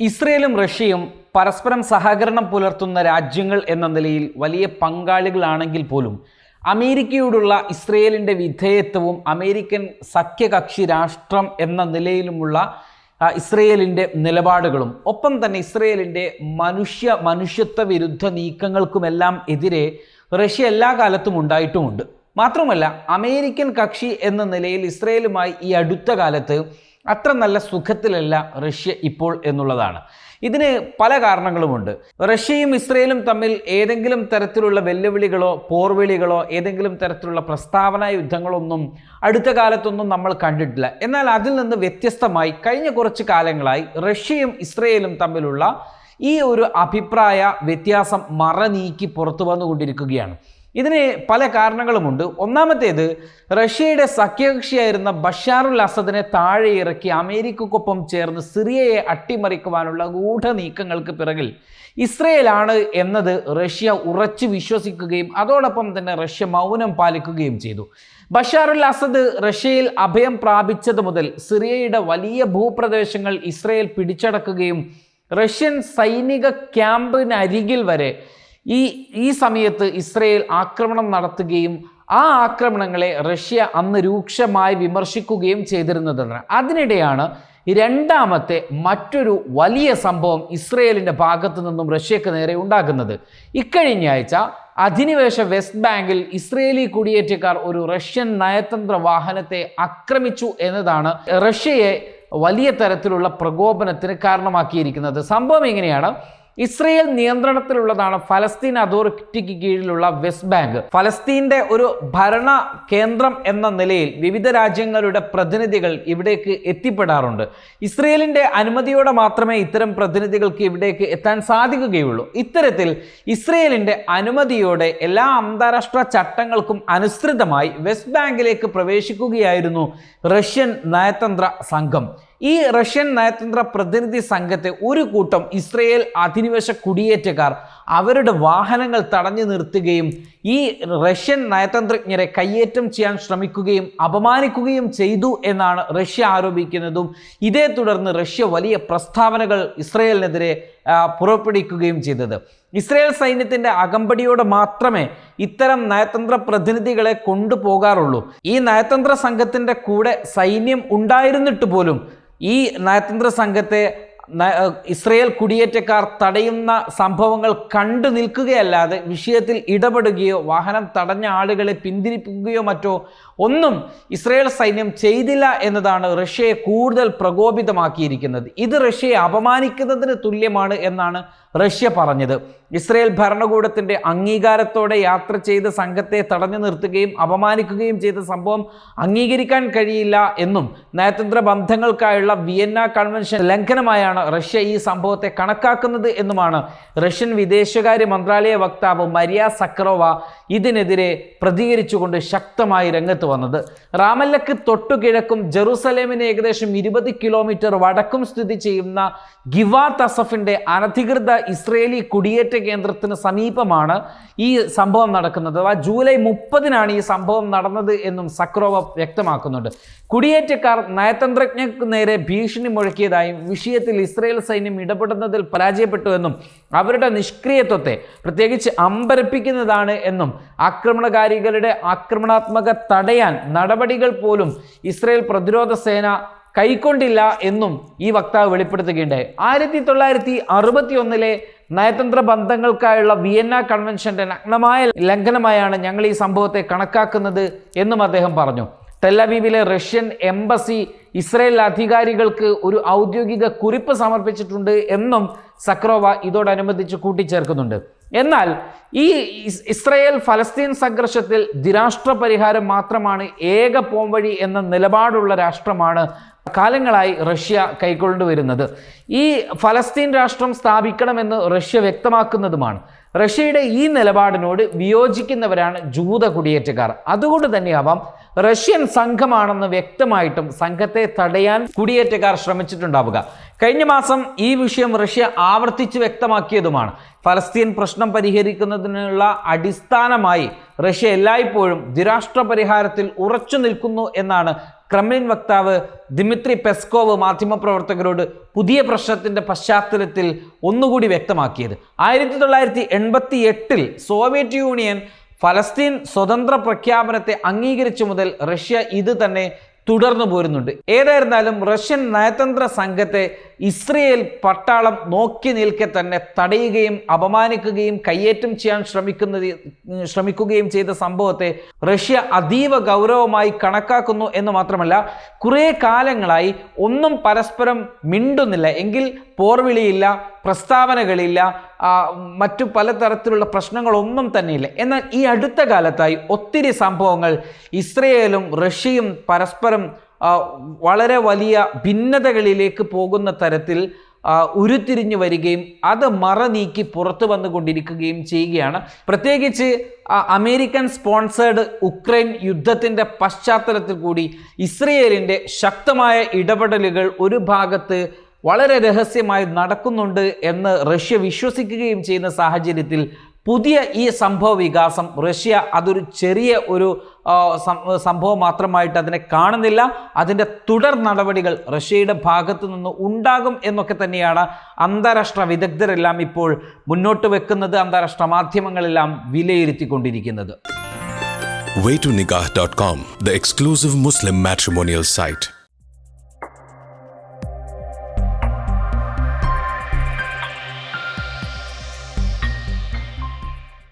ഇസ്രയേലും റഷ്യയും പരസ്പരം സഹകരണം പുലർത്തുന്ന രാജ്യങ്ങൾ എന്ന നിലയിൽ വലിയ പങ്കാളികളാണെങ്കിൽ പോലും അമേരിക്കയോടുള്ള ഇസ്രയേലിന്റെ വിധേയത്വവും അമേരിക്കൻ സഖ്യകക്ഷി രാഷ്ട്രം എന്ന നിലയിലുമുള്ള ഇസ്രയേലിന്റെ നിലപാടുകളും ഒപ്പം തന്നെ ഇസ്രയേലിന്റെ മനുഷ്യ മനുഷ്യത്വ വിരുദ്ധ നീക്കങ്ങൾക്കുമെല്ലാം എതിരെ റഷ്യ എല്ലാ കാലത്തും ഉണ്ടായിട്ടുമുണ്ട്. മാത്രമല്ല അമേരിക്കൻ കക്ഷി എന്ന നിലയിൽ ഇസ്രയേലുമായി ഈ അടുത്ത കാലത്ത് അത്ര നല്ല സുഖത്തിലല്ല റഷ്യ ഇപ്പോൾ എന്നുള്ളതാണ്. ഇതിന് പല കാരണങ്ങളുമുണ്ട്. റഷ്യയും ഇസ്രയേലും തമ്മിൽ ഏതെങ്കിലും തരത്തിലുള്ള വെല്ലുവിളികളോ പോർവിളികളോ ഏതെങ്കിലും തരത്തിലുള്ള പ്രസ്താവന യുദ്ധങ്ങളൊന്നും അടുത്ത കാലത്തൊന്നും നമ്മൾ കണ്ടിട്ടില്ല. എന്നാൽ അതിൽ നിന്ന് വ്യത്യസ്തമായി കഴിഞ്ഞ കുറച്ച് കാലങ്ങളായി റഷ്യയും ഇസ്രയേലും തമ്മിലുള്ള ഈ ഒരു അഭിപ്രായ വ്യത്യാസം മറ നീക്കി പുറത്തു വന്നുകൊണ്ടിരിക്കുകയാണ്. ഇതിന് പല കാരണങ്ങളുമുണ്ട്. ഒന്നാമത്തേത് റഷ്യയുടെ സഖ്യകക്ഷിയായിരുന്ന ബഷാറുൽ അസദിനെ താഴെ ഇറക്കി അമേരിക്കക്കൊപ്പം ചേർന്ന് സിറിയയെ അട്ടിമറിക്കുവാനുള്ള ഗൂഢ നീക്കങ്ങൾക്ക് പിറകിൽ ഇസ്രയേലാണ് എന്നത് റഷ്യ ഉറച്ചു വിശ്വസിക്കുകയും അതോടൊപ്പം തന്നെ റഷ്യ മൗനം പാലിക്കുകയും ചെയ്തു. ബഷാറുൽ അസദ് റഷ്യയിൽ അഭയം പ്രാപിച്ചത് മുതൽ സിറിയയുടെ വലിയ ഭൂപ്രദേശങ്ങൾ ഇസ്രയേൽ പിടിച്ചടക്കുകയും റഷ്യൻ സൈനിക ക്യാമ്പിനരികിൽ വരെ ഈ ഈ സമയത്ത് ഇസ്രയേൽ ആക്രമണം നടത്തുകയും ആ ആക്രമണങ്ങളെ റഷ്യ അന്ന് രൂക്ഷമായി വിമർശിക്കുകയും ചെയ്തിരുന്നതാണ്. അതിനിടെയാണ് രണ്ടാമത്തെ മറ്റൊരു വലിയ സംഭവം ഇസ്രയേലിന്റെ ഭാഗത്തു നിന്നും റഷ്യക്ക് നേരെ ഉണ്ടാകുന്നത്. ഇക്കഴിഞ്ഞ ആഴ്ച അധിനിവേശ വെസ്റ്റ് ബാങ്കിൽ ഇസ്രയേലി കുടിയേറ്റക്കാർ ഒരു റഷ്യൻ നയതന്ത്ര വാഹനത്തെ ആക്രമിച്ചു എന്നതാണ് റഷ്യയെ വലിയ തരത്തിലുള്ള പ്രകോപനത്തിന് കാരണമാക്കിയിരിക്കുന്നത്. സംഭവം എങ്ങനെയാണ്? ഇസ്രയേൽ നിയന്ത്രണത്തിലുള്ളതാണ് ഫലസ്തീൻ അതോറിറ്റിക്ക് കീഴിലുള്ള വെസ്റ്റ് ബാങ്ക്. ഫലസ്തീന്റെ ഒരു ഭരണ കേന്ദ്രം എന്ന നിലയിൽ വിവിധ രാജ്യങ്ങളുടെ പ്രതിനിധികൾ ഇവിടേക്ക് എത്തിപ്പെടാറുണ്ട്. ഇസ്രയേലിന്റെ അനുമതിയോടെ മാത്രമേ ഇത്തരം പ്രതിനിധികൾക്ക് ഇവിടേക്ക് എത്താൻ സാധിക്കുകയുള്ളൂ. ഇത്തരത്തിൽ ഇസ്രയേലിന്റെ അനുമതിയോടെ എല്ലാ അന്താരാഷ്ട്ര ചട്ടങ്ങൾക്കും അനുസൃതമായി വെസ്റ്റ് ബാങ്കിലേക്ക് പ്രവേശിക്കുകയായിരുന്നു റഷ്യൻ നയതന്ത്ര സംഘം. ഈ റഷ്യൻ നയതന്ത്ര പ്രതിനിധി സംഘത്തെ ഒരു കൂട്ടം ഇസ്രയേൽ അധിനിവേശ കുടിയേറ്റക്കാർ അവരുടെ വാഹനങ്ങൾ തടഞ്ഞു നിർത്തുകയും ഈ റഷ്യൻ നയതന്ത്രജ്ഞരെ കയ്യേറ്റം ചെയ്യാൻ ശ്രമിക്കുകയും അപമാനിക്കുകയും ചെയ്തു എന്നാണ് റഷ്യ ആരോപിക്കുന്നതും. ഇതേ തുടർന്ന് റഷ്യ വലിയ പ്രസ്താവനകൾ ഇസ്രയേലിനെതിരെ പുറപ്പെടുവിക്കുകയും ചെയ്തത്. ഇസ്രയേൽ സൈന്യത്തിന്റെ അകമ്പടിയോടെ മാത്രമേ ഇത്തരം നയതന്ത്ര പ്രതിനിധികളെ കൊണ്ടുപോകാറുള്ളൂ. ഈ നയതന്ത്ര സംഘത്തിന്റെ കൂടെ സൈന്യം ഉണ്ടായിരുന്നിട്ട് പോലും ഈ നയതന്ത്ര സംഘത്തെ ഇസ്രയേൽ കുടിയേറ്റക്കാർ തടയുന്ന സംഭവങ്ങൾ കണ്ടു നിൽക്കുകയല്ലാതെ വിഷയത്തിൽ ഇടപെടുകയോ വാഹനം തടഞ്ഞ ആളുകളെ പിന്തിരിപ്പിക്കുകയോ മറ്റോ ഒന്നും ഇസ്രയേൽ സൈന്യം ചെയ്തില്ല എന്നതാണ് റഷ്യയെ കൂടുതൽ പ്രകോപിതമാക്കിയിരിക്കുന്നത്. ഇത് റഷ്യയെ അപമാനിക്കുന്നതിന് തുല്യമാണ് എന്നാണ് റഷ്യ പറഞ്ഞത്. ഇസ്രയേൽ ഭരണകൂടത്തിന്റെ അംഗീകാരത്തോടെ യാത്ര ചെയ്ത സംഘത്തെ തടഞ്ഞു നിർത്തുകയും അപമാനിക്കുകയും ചെയ്ത സംഭവം അംഗീകരിക്കാൻ കഴിയില്ല എന്നും നയതന്ത്ര ബന്ധങ്ങൾക്കായുള്ള വിയന്ന കൺവെൻഷൻ ലംഘനമായാണ് റഷ്യ ഈ സംഭവത്തെ കണക്കാക്കുന്നത് എന്നുമാണ് റഷ്യൻ വിദേശകാര്യ മന്ത്രാലയ വക്താവ് മരിയ സക്രോവ ഇതിനെതിരെ പ്രതികരിച്ചുകൊണ്ട് ശക്തമായി രംഗത്ത് വന്നത്. റാമല്ലക്ക് തൊട്ടുകിഴക്കും ജെറുസലേമിന് ഏകദേശം ഇരുപത് കിലോമീറ്റർ വടക്കും സ്ഥിതി ചെയ്യുന്ന ഗിവാ തസഫിന്റെ അനധികൃത ഇസ്രയേലി കുടിയേറ്റ കേന്ദ്രത്തിന് സമീപമാണ് ഈ സംഭവം നടക്കുന്നത്. അഥവാ ജൂലൈ മുപ്പതിനാണ് ഈ സംഭവം നടന്നത് എന്നും സക്രോവ വ്യക്തമാക്കുന്നുണ്ട്. കുടിയേറ്റക്കാർ നയതന്ത്രജ്ഞർക്ക് നേരെ ഭീഷണി മുഴക്കിയതായും വിഷയത്തിൽ ഇസ്രയേൽ സൈന്യം ഇടപെടുന്നതിൽ പരാജയപ്പെട്ടു എന്നും അവരുടെ നിഷ്ക്രിയത്വത്തെ പ്രത്യേകിച്ച് അമ്പരപ്പിക്കുന്നതാണ് എന്നും ആക്രമണകാരികളുടെ ആക്രമണാത്മക തടയാൻ നടപടികൾ പോലും ഇസ്രയേൽ പ്രതിരോധ സേന കൈക്കൊണ്ടില്ല എന്നും ഈ വക്താവ് വെളിപ്പെടുത്തുകയുണ്ടായി. ആയിരത്തി തൊള്ളായിരത്തി അറുപത്തി ഒന്നിലെ നയതന്ത്ര ബന്ധങ്ങൾക്കായുള്ള വിയന്ന കൺവെൻഷന്റെ നഗ്നമായ ലംഘനമായാണ് ഞങ്ങൾ ഈ സംഭവത്തെ കണക്കാക്കുന്നത് എന്നും അദ്ദേഹം പറഞ്ഞു. തെല്ലവീവിലെ റഷ്യൻ എംബസി ഇസ്രയേൽ അധികാരികൾക്ക് ഒരു ഔദ്യോഗിക കുറിപ്പ് സമർപ്പിച്ചിട്ടുണ്ട് എന്നും സക്രോവ ഇതോടനുബന്ധിച്ച് കൂട്ടിച്ചേർക്കുന്നുണ്ട്. എന്നാൽ ഈ ഇസ് ഇസ്രയേൽ ഫലസ്തീൻ സംഘർഷത്തിൽ ദ്വിരാഷ്ട്ര പരിഹാരം മാത്രമാണ് ഏക പോംവഴി എന്ന നിലപാടുള്ള രാഷ്ട്രമാണ് കാലങ്ങളായി റഷ്യ കൈക്കൊണ്ടുവരുന്നത്. ഈ ഫലസ്തീൻ രാഷ്ട്രം സ്ഥാപിക്കണമെന്ന് റഷ്യ വ്യക്തമാക്കുന്നതുമാണ്. റഷ്യയുടെ ഈ നിലപാടിനോട് വിയോജിക്കുന്നവരാണ് ജൂത കുടിയേറ്റക്കാർ. അതുകൊണ്ട് തന്നെയാവാം റഷ്യൻ സംഘമാണെന്ന് വ്യക്തമായിട്ടും സംഘത്തെ തടയാൻ കുടിയേറ്റക്കാർ ശ്രമിച്ചിട്ടുണ്ടാവുക. കഴിഞ്ഞ മാസം ഈ വിഷയം റഷ്യ ആവർത്തിച്ച് വ്യക്തമാക്കിയതുമാണ്. ഫലസ്തീൻ പ്രശ്നം പരിഹരിക്കുന്നതിനുള്ള അടിസ്ഥാനമായി റഷ്യ എല്ലായ്പ്പോഴും ദ്വിരാഷ്ട്ര പരിഹാരത്തിൽ ഉറച്ചു നിൽക്കുന്നു എന്നാണ് ക്രെംലിൻ വക്താവ് ദിമിത്രി പെസ്കോവ് മാധ്യമപ്രവർത്തകരോട് പുതിയ പ്രശ്നത്തിന്റെ പശ്ചാത്തലത്തിൽ ഒന്നുകൂടി വ്യക്തമാക്കിയത്. ആയിരത്തി തൊള്ളായിരത്തി എൺപത്തി എട്ടിൽ സോവിയറ്റ് യൂണിയൻ ഫലസ്തീൻ സ്വതന്ത്ര പ്രഖ്യാപനത്തെ അംഗീകരിച്ചു മുതൽ റഷ്യ ഇത് തന്നെ തുടർന്നു പോരുന്നുണ്ട്. ഏതായിരുന്നാലും റഷ്യൻ നയതന്ത്ര സംഘത്തെ ഇസ്രയേൽ പട്ടാളം നോക്കി നിൽക്കെ തന്നെ തടയുകയും അപമാനിക്കുകയും കയ്യേറ്റം ചെയ്യാൻ ശ്രമിക്കുന്നത് ശ്രമിക്കുകയും ചെയ്ത സംഭവത്തെ റഷ്യ അതീവ ഗൗരവമായി കണക്കാക്കുന്നു എന്ന് മാത്രമല്ല കുറേ കാലങ്ങളായി ഒന്നും പരസ്പരം മിണ്ടുന്നില്ല. എങ്കിൽ പോർവിളിയില്ല പ്രസ്താവനകളില്ല മറ്റു പലതരത്തിലുള്ള പ്രശ്നങ്ങളൊന്നും തന്നെയില്ല. എന്നാൽ ഈ അടുത്ത കാലത്തായി ഒത്തിരി സംഭവങ്ങൾ ഇസ്രയേലും റഷ്യയും പരസ്പരം വളരെ വലിയ ഭിന്നതകളിലേക്ക് പോകുന്ന തരത്തിൽ ഉരുത്തിരിഞ്ഞു വരികയും അത് മറ നീക്കി പുറത്തു വന്നുകൊണ്ടിരിക്കുകയും ചെയ്യുകയാണ്. പ്രത്യേകിച്ച് അമേരിക്കൻ സ്പോൺസേഡ് ഉക്രൈൻ യുദ്ധത്തിന്റെ പശ്ചാത്തലത്തിൽ കൂടി ഇസ്രയേലിന്റെ ശക്തമായ ഇടപെടലുകൾ ഒരു ഭാഗത്ത് വളരെ രഹസ്യമായി നടക്കുന്നുണ്ട് എന്ന് റഷ്യ വിശ്വസിക്കുകയും ചെയ്യുന്ന സാഹചര്യത്തിൽ പുതിയ ഈ സംഭവ വികാസം റഷ്യ അതൊരു ചെറിയ ഒരു സംഭവം മാത്രമായിട്ട് അതിനെ കാണുന്നില്ല അതിന്റെ തുടർ നടപടികൾ റഷ്യയുടെ ഭാഗത്തു നിന്ന് ഉണ്ടാകും എന്നൊക്കെ തന്നെയാണ് അന്താരാഷ്ട്ര വിദഗ്ധരെല്ലാം ഇപ്പോൾ മുന്നോട്ട് വെക്കുന്നത് അന്താരാഷ്ട്ര മാധ്യമങ്ങളെല്ലാം വിലയിരുത്തിക്കൊണ്ടിരിക്കുന്നത് waytonikah.com, the exclusive Muslim matrimonial site.